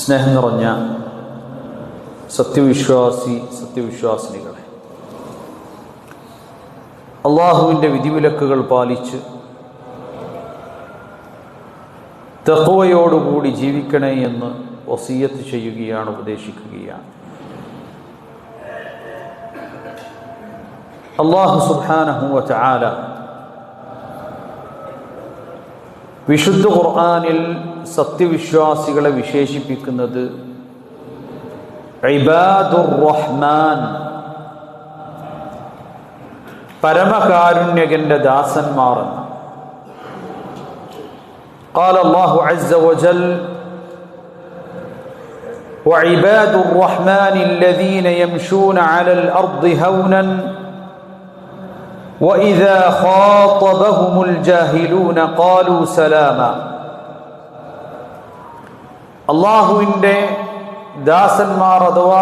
സ്നേഹം നിറഞ്ഞ സത്യവിശ്വാസി സത്യവിശ്വാസിനികളെ. അള്ളാഹുവിന്റെ വിധിവിലക്കുകൾ പാലിച്ച് തെക്കുവയോടുകൂടി ജീവിക്കണേ എന്ന് വസീയത്ത് ചെയ്യുകയാണ് ഉപദേശിക്കുകയാണ്. അള്ളാഹു സുബാനഹുവ ചാല വിശുദ്ധ ഖുർആാനിൽ സത്യവിശ്വാസികളെ വിശേഷിപ്പിക്കുന്നത് ഇബാദുർ റഹ്മാൻ പരമകാരുണ്യകന്റെ ദാസന്മാർ قال الله عز وجل وعباد الرحمن الذين يمشون على الأرض هونا وإذا خاطبهم الجاهلون قالوا سلاما അള്ളാഹുവിൻ്റെ ദാസന്മാർ അഥവാ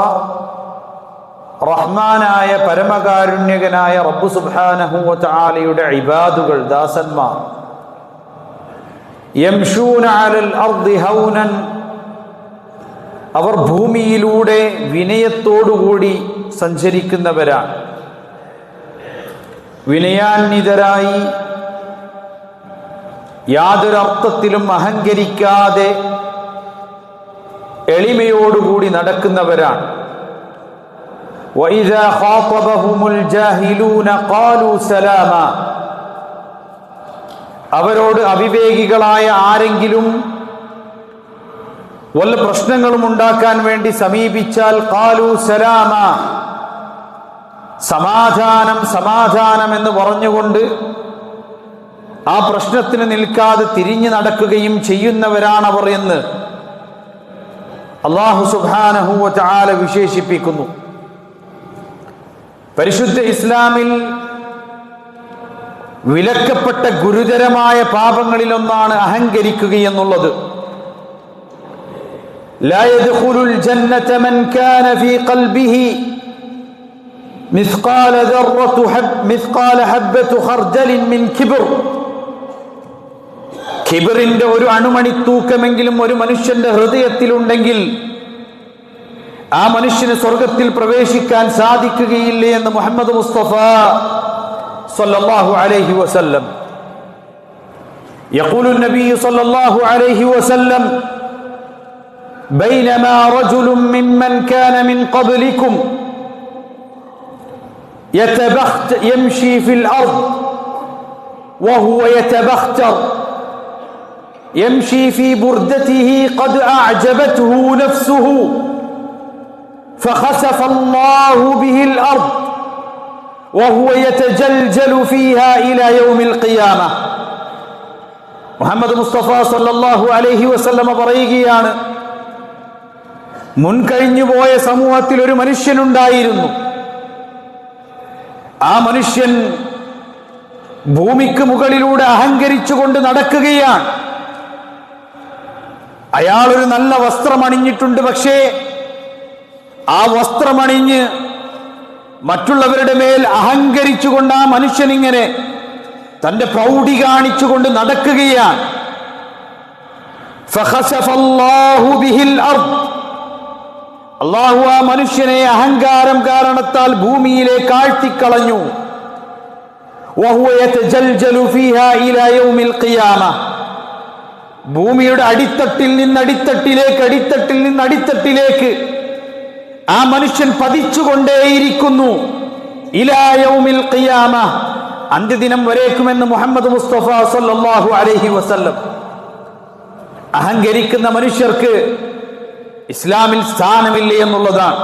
റഹ്മാനായ പരമകാരുണ്യകനായ റബ്ബു സുബാനഹുവലയുടെ ഇബാദുകൾ ദാസന്മാർ യംഷൂന അലൽ അർദി ഹൗനൻ അവർ ഭൂമിയിലൂടെ വിനയത്തോടുകൂടി സഞ്ചരിക്കുന്നവരാണ് വിനയാന്വിതരായി യാതൊരർത്ഥത്തിലും അഹങ്കരിക്കാതെ എളിമയോടുകൂടി നടക്കുന്നവരാണ്. അവരോട് അവിവേകികളായ ആരെങ്കിലും വല്ല പ്രശ്നങ്ങളും ഉണ്ടാക്കാൻ വേണ്ടി സമീപിച്ചാൽ കാലു സലാമ. സമാധാനം സമാധാനം എന്ന് പറഞ്ഞുകൊണ്ട് ആ പ്രശ്നത്തിന് നിൽക്കാതെ തിരിഞ്ഞു നടക്കുകയും ചെയ്യുന്നവരാണവർ എന്ന് അള്ളാഹു സുബാനഹുവ ചാല വിശേഷിപ്പിക്കുന്നു പരിശുദ്ധ ഇസ്ലാമിൽ വിലക്കപ്പെട്ട ഗുരുതരമായ പാപങ്ങളിലൊന്നാണ് അഹങ്കരിക്കുക എന്നുള്ളത് لا يدخل الجنة من كان في قلبه مثقال ذرة حب مثقال حبة خردل من كبر കിബറിന്റെ ഒരു അണുമണി തൂക്കമെങ്കിലും ഒരു മനുഷ്യന്റെ ഹൃദയത്തിലുണ്ടെങ്കിൽ ആ മനുഷ്യന് സ്വർഗത്തിൽ പ്രവേശിക്കാൻ സാധിക്കുകയില്ല എന്ന് മുഹമ്മദ് മുസ്തഫ സല്ലല്ലാഹു അലൈഹി വസല്ലം يقول النبي صلى الله عليه وسلم بينما رجل ممن كان من قبلكم يتبخت يمشي في الأرض وهو يتبختر يمشي في بردته قد أعجبته نفسه فخسف الله به الأرض وهو يتجلجل فيها إلى يوم القيامة മുഹമ്മദ് മുസ്തഫ സല്ലല്ലാഹു അലൈഹി വസല്ലമ പറയുകയാണ് മുൻകഴിഞ്ഞു പോയ സമൂഹത്തിൽ ഒരു മനുഷ്യനുണ്ടായിരുന്നു ആ മനുഷ്യൻ ഭൂമിക്ക് മുകളിലൂടെ അഹങ്കരിച്ചുകൊണ്ട് നടക്കുകയാണ്. അയാൾ ഒരു നല്ല വസ്ത്രമണിഞ്ഞിട്ടുണ്ട് പക്ഷേ ആ വസ്ത്രമണിഞ്ഞ് മറ്റുള്ളവരുടെ മേൽ അഹങ്കരിച്ചുകൊണ്ട് ആ മനുഷ്യനിങ്ങനെ തന്റെ പ്രൗഢി കാണിച്ചുകൊണ്ട് നടക്കുകയാണ്. ഫഹസഫല്ലാഹു ബിഹിൽ അർദ്. അള്ളാഹു ആ മനുഷ്യനെ അഹങ്കാരം കാരണത്താൽ ഭൂമിയിലേക്ക് ആഴ്ത്തിക്കളഞ്ഞു ഭൂമിയുടെ അടിത്തട്ടിൽ നിന്ന് അടിത്തട്ടിലേക്ക് അടിത്തട്ടിൽ നിന്ന് അടിത്തട്ടിലേക്ക് ആ മനുഷ്യൻ പതിച്ചുകൊണ്ടേയിരിക്കുന്നു. ഇലായവുമിൽ ഖിയാമ. അന്ത്യദിനം വരേക്കുമെന്ന് മുഹമ്മദ് മുസ്തഫ സല്ലാഹു അലഹി വസല്ലം. അഹങ്കരിക്കുന്ന മനുഷ്യർക്ക് اسلام الثان اللي ينظر الله دان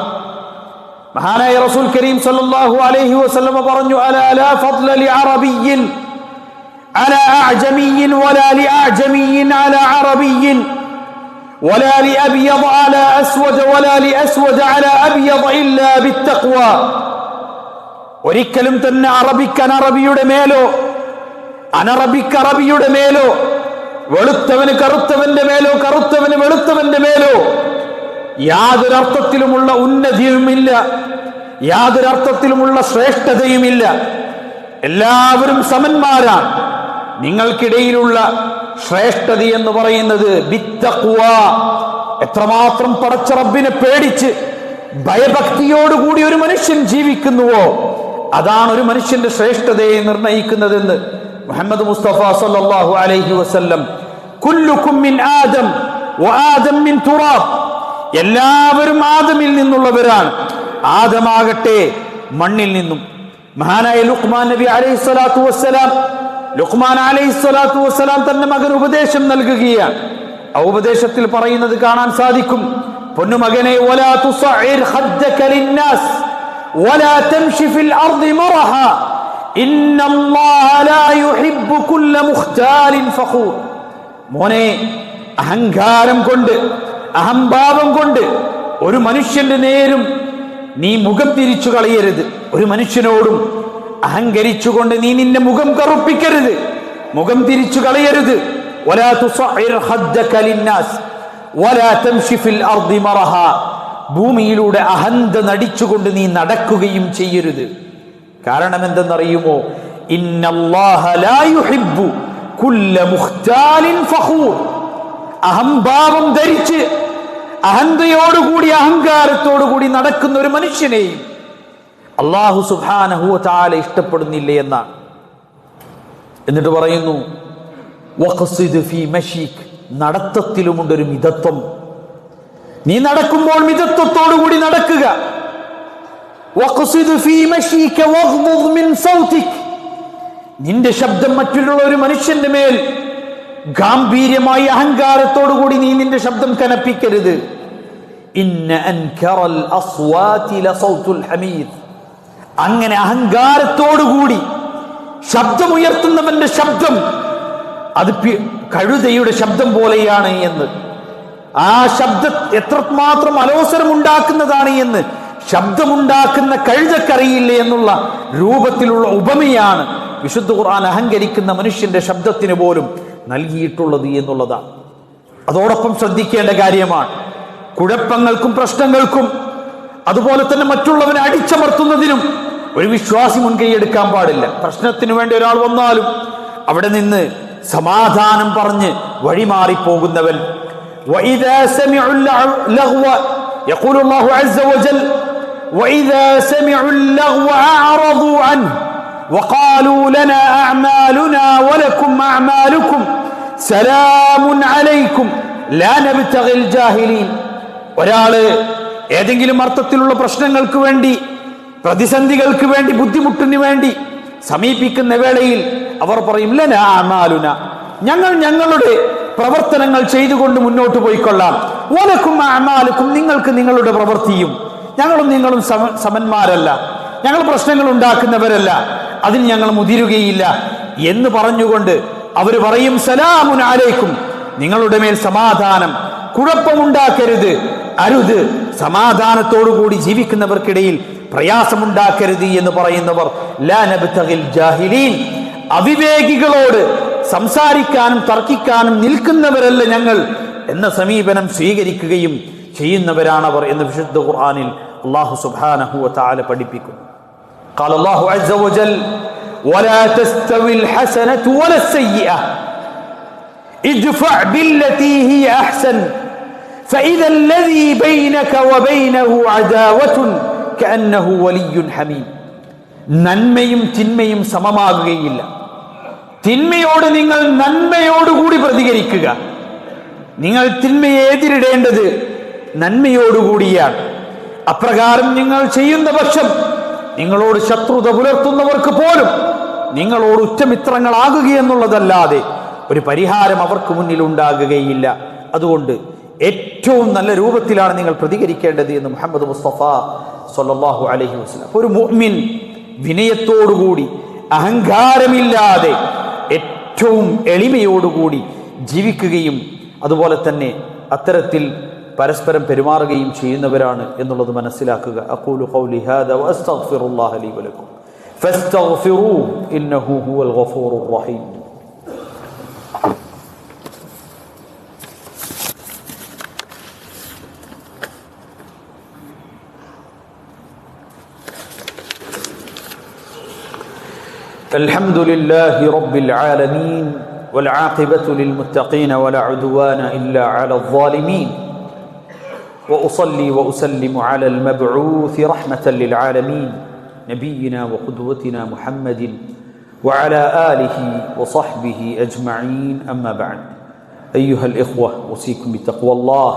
مهانا يا رسول كريم صلى الله عليه وسلم برن على لا فضل لعربي على اعجمي ولا لاعجمي على عربي ولا لابيض على اسود ولا لاسود على ابيض الا بالتقوى ഒരിക്കലും തന്നെ അറബിക്ക് അനറബിയുടെ മേലോ അനറബിക്ക് അറബിയുടെ മേലോ വെളുത്തവന് കറുത്തവന്റെ മേലോ കറുത്തവന് വെളുത്തവന്റെ മേലോ യാതൊരർത്ഥത്തിലുമുള്ള ഉന്നതിയുമില്ല യാതൊരർത്ഥത്തിലുമുള്ള ശ്രേഷ്ഠതയുമില്ല. എല്ലാവരും സമന്മാരാണ്. നിങ്ങൾക്കിടയിലുള്ള ശ്രേഷ്ഠത എന്ന് പറയുന്നത് ബിത്തഖ്വ. എത്രമാത്രം പടച്ച റബ്ബിനെ പേടിച്ച് ഭയഭക്തിയോടുകൂടി ഒരു മനുഷ്യൻ ജീവിക്കുന്നുവോ? അതാണ് ഒരു മനുഷ്യന്റെ ശ്രേഷ്ഠതയെ നിർണയിക്കുന്നതെന്ന് മുഹമ്മദ് മുസ്തഫ സല്ലല്ലാഹു അലൈഹി വസല്ലം കുല്ലുക്കും മിൻ ആദം മിൻ തുറാബ്. എല്ലാവരും ആദമിൽ നിന്നുള്ളവരാണ്. ആദമാകട്ടെ മണ്ണിൽ നിന്നും. മഹാനായ ലുഖ്മാൻ നബി അലൈഹി സ്വലാത്തു വസ്സലാം ലുഖ്മാൻ അലൈഹി സ്വലാത്തു വസ്സലാം തന്റെ മകൻ ഉപദേശം നൽകുകയാണ്. ആ ഉപദേശത്തിൽ പറയുന്നത് കാണാൻ സാധിക്കും. പൊന്നു പൊന്നുമകനെ മോനെ അഹങ്കാരം കൊണ്ട് അഹംഭാവം കൊണ്ട് ഒരു മനുഷ്യന്റെ നേരും നീ മുഖം തിരിച്ചു കളയരുത്. ഒരു മനുഷ്യനോടും അഹങ്കരിച്ചുകൊണ്ട് നീ നിന്റെ മുഖം കറുപ്പിക്കരുത്. മുഖം തിരിച്ചു കളയരുത്. ഭൂമിയിലൂടെ അഹന്ത നടിച്ചുകൊണ്ട് നീ നടക്കുകയും ചെയ്യരുത്. കാരണം എന്തെന്നറിയുമോ? അഹംഭാവം ധരിച്ച് അഹന്തയോടുകൂടി അഹങ്കാരത്തോടുകൂടി നടക്കുന്ന ഒരു മനുഷ്യനെയും അള്ളാഹു സുഹാനഹു താല ഇഷ്ടപ്പെടുന്നില്ല എന്നാണ്. എന്നിട്ട് പറയുന്നു നടത്തത്തിലുമുണ്ട് ഒരു മിതത്വം. നീ നടക്കുമ്പോൾ മിതത്വത്തോടുകൂടി നടക്കുക. നിന്റെ ശബ്ദം മറ്റുള്ള ഒരു മനുഷ്യന്റെ മേൽ ഗാംഭീര്യമായി അഹങ്കാരത്തോടുകൂടി നീ നിന്റെ ശബ്ദം കനപ്പിക്കരുത്. അങ്ങനെ അഹങ്കാരത്തോടുകൂടി ശബ്ദമുയർത്തുന്നവന്റെ ശബ്ദം അത് കഴുതയുടെ ശബ്ദം പോലെയാണ് എന്ന്. ആ ശബ്ദ എത്രമാത്രം അലോസരം ഉണ്ടാക്കുന്നതാണ് എന്ന്. ശബ്ദമുണ്ടാക്കുന്ന കഴുതക്കറിയില്ല എന്നുള്ള രൂപത്തിലുള്ള ഉപമയാണ് വിശുദ്ധ ഖുർആൻ അഹങ്കരിക്കുന്ന മനുഷ്യന്റെ ശബ്ദത്തിന് പോലും നൽകിയിട്ടുള്ളത് എന്നുള്ളതാണ്. അതോടൊപ്പം ശ്രദ്ധിക്കേണ്ട കാര്യമാണ്. കുഴപ്പങ്ങൾക്കും പ്രശ്നങ്ങൾക്കും അതുപോലെ തന്നെ മറ്റുള്ളവനെ അടിച്ചമർത്തുന്നതിനും ഒരു വിശ്വാസി മുൻകൈയെടുക്കാൻ പാടില്ല പ്രശ്നത്തിന് വേണ്ടി ഒരാൾ വന്നാലും അവിടെ നിന്ന് സമാധാനം പറഞ്ഞ് വഴിമാറിപ്പോകുന്നവൻ وإذا سمعوا اللغو يقول الله عز وجل وإذا سمعوا اللغو أعرضوا عنه وقالوا لنا أعمالنا ولكم أعمالكم سلام عليكم لا نبتغي الجاهلين ഒരാൾ ഏതെങ്കിലും അർത്ഥത്തിലുള്ള പ്രശ്നങ്ങൾക്ക് വേണ്ടി പ്രതിസന്ധികൾക്ക് വേണ്ടി ബുദ്ധിമുട്ടിന് വേണ്ടി സമീപിക്കുന്ന വേളയിൽ അവർ പറയും ലനാലുന ഞങ്ങൾ ഞങ്ങളുടെ പ്രവർത്തനങ്ങൾ ചെയ്തുകൊണ്ട് മുന്നോട്ട് പോയിക്കൊള്ളാം. ഓലക്കും അമാലുക്കും നിങ്ങൾക്ക് നിങ്ങളുടെ പ്രവൃത്തിയും. ഞങ്ങളും നിങ്ങളും സമ സമന്മാരല്ല. ഞങ്ങൾ പ്രശ്നങ്ങൾ ഉണ്ടാക്കുന്നവരല്ല. അതിന് ഞങ്ങൾ മുതിരുകയില്ല. എന്ന് പറഞ്ഞുകൊണ്ട് അവർ പറയും സലാമുൻ ആലേക്കും നിങ്ങളുടെ മേൽ സമാധാനം. കുഴപ്പമുണ്ടാക്കരുത്. അരുത് സമാധാനത്തോടുകൂടി ജീവിക്കുന്നവർക്കിടയിൽ പ്രയാസമുണ്ടാക്കരുത് എന്ന് പറയുന്നവർ ലാ നബ്തഗിൽ ജാഹിലീൻ അവിവേകികളോട് സംസാരിക്കാനും തർക്കിക്കാനും നിൽക്കുന്നവരല്ല ഞങ്ങൾ എന്ന സമീപനം സ്വീകരിക്കുകയും ചെയ്യുന്നവരാണവർ എന്ന് വിശുദ്ധ ഖുർആനിൽ അള്ളാഹു സുബ്ഹാനഹു വതആല പഠിപ്പിക്കുന്നു قال الله عز وجل ولا تستوي الحسنة ولا السيئة ادفع بالتي هي أحسن فإذا الذي بينك وبينه عداوة كأنه ولي حميم നന്മയും തിന്മയും സമമാകുകയില്ല തിന്മയോട് നിങ്ങൾ നന്മയോടുകൂടി പ്രതികരിക്കുക നിങ്ങൾ തിന്മയെ എതിരിടേണ്ടത് നന്മയോടുകൂടിയാണ് അപ്രകാരം നിങ്ങൾ ചെയ്യുന്ന പക്ഷം നിങ്ങളോട് ശത്രുത പുലർത്തുന്നവർക്ക് പോലും നിങ്ങളോട് ഉറ്റമിത്രങ്ങളാകുക എന്നുള്ളതല്ലാതെ ഒരു പരിഹാരം അവർക്ക് മുന്നിൽ ഉണ്ടാകുകയില്ല അതുകൊണ്ട് ഏറ്റവും നല്ല രൂപത്തിലാണ് നിങ്ങൾ പ്രതികരിക്കേണ്ടത് എന്ന് മുഹമ്മദ് മുസ്തഫ സൊല്ലാഹു അലഹി വസല്ലം. ഒരു മുഅ്മിൻ വിനയത്തോടുകൂടി അഹങ്കാരമില്ലാതെ ഏറ്റവും എളിമയോടുകൂടി ജീവിക്കുകയും അതുപോലെ തന്നെ അത്തരത്തിൽ പരസ്പരം പെരുമാറുകയും ചെയ്യുന്നവരാണ് എന്നുള്ളത് മനസ്സിലാക്കുക. അഖൂലു ഖൗലി ഹാദാ വഅസ്തഗ്ഫിറുല്ലാഹ ലീ ഫസ്തഗ്ഫിറൂ ഇന്നഹു ഹുവൽ ഗഫൂറുർ റഹീം. الحمد لله رب العالمين والعاقبة للمتقين ولا عدوان إلا على الظالمين وأصلي وأسلم على المبعوث رحمة للعالمين نبينا وقدوتنا محمد وعلى آله وصحبه أجمعين أما بعد أيها الإخوة أوصيكم بتقوى الله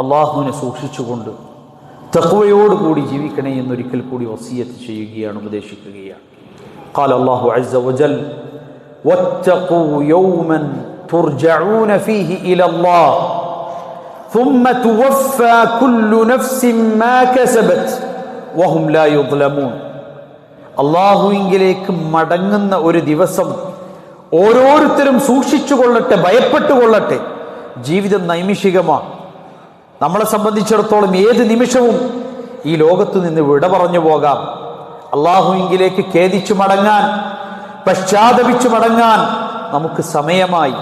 അള്ളാഹുവിനെ സൂക്ഷിച്ചുകൊണ്ട് തക്വയോടുകൂടി ജീവിക്കണേ എന്നൊരിക്കൽ കൂടി വസീയത്ത് ചെയ്യുകയാണ് ഉപദേശിക്കുകയാണ് قال الله عز وجل واتقوا يوما ترجعون فيه الى الله ثم توفى كل نفس ما كسبت وهم لا يظلمون അള്ളാഹുവിങ്കിലേക്ക് മടങ്ങുന്ന ഒരു ദിവസം ഓരോരുത്തരും സൂക്ഷിച്ചുകൊള്ളട്ടെ ഭയപ്പെട്ടുകൊള്ളട്ടെ ജീവിതം നൈമിഷികമാണ് നമ്മളെ സംബന്ധിച്ചിടത്തോളം ഏത് നിമിഷവും ഈ ലോകത്തു നിന്ന് വിട പറഞ്ഞു പോകാം അള്ളാഹുവിങ്കിലേക്ക് ഖേദിച്ചു മടങ്ങാൻ പശ്ചാത്തപിച്ചു മടങ്ങാൻ നമുക്ക് സമയമായി.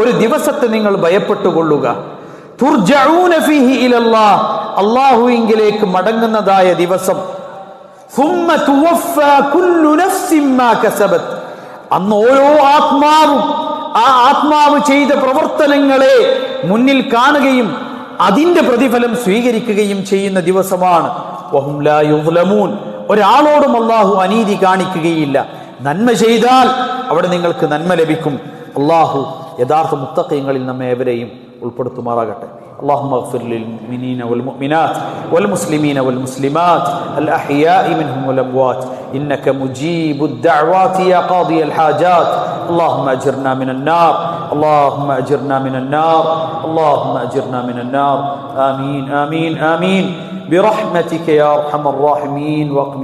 ഒരു ദിവസത്തെ നിങ്ങൾ ഭയപ്പെട്ടുകൊള്ളുക. അള്ളാഹുവിങ്കിലേക്ക് മടങ്ങുന്നതായ ദിവസം. അന്ന് ഓരോ ആത്മാവും ആ ആത്മാവ് ചെയ്ത പ്രവർത്തനങ്ങളെ മുന്നിൽ കാണുകയും അതിന്റെ പ്രതിഫലം സ്വീകരിക്കുകയും ചെയ്യുന്ന ദിവസമാണ് ഒരാളോടും അള്ളാഹു അനീതി കാണിക്കുകയില്ല. നന്മ ചെയ്താൽ അവിടെ നിങ്ങൾക്ക് നന്മ ലഭിക്കും. അള്ളാഹു യഥാർത്ഥ മുത്തക്കയങ്ങളിൽ നമ്മെ ഏവരെയും ഉൾപ്പെടുത്തുമാറാകട്ടെ اللهم اغفر للمؤمنين والمؤمنات والمسلمين والمسلمات الأحياء منهم والأموات إنك مجيب الدعوات يا قاضي الحاجات اللهم أجرنا من النار اللهم أجرنا من النار اللهم أجرنا من النار آمين آمين آمين برحمتك يا أرحم الراحمين واقم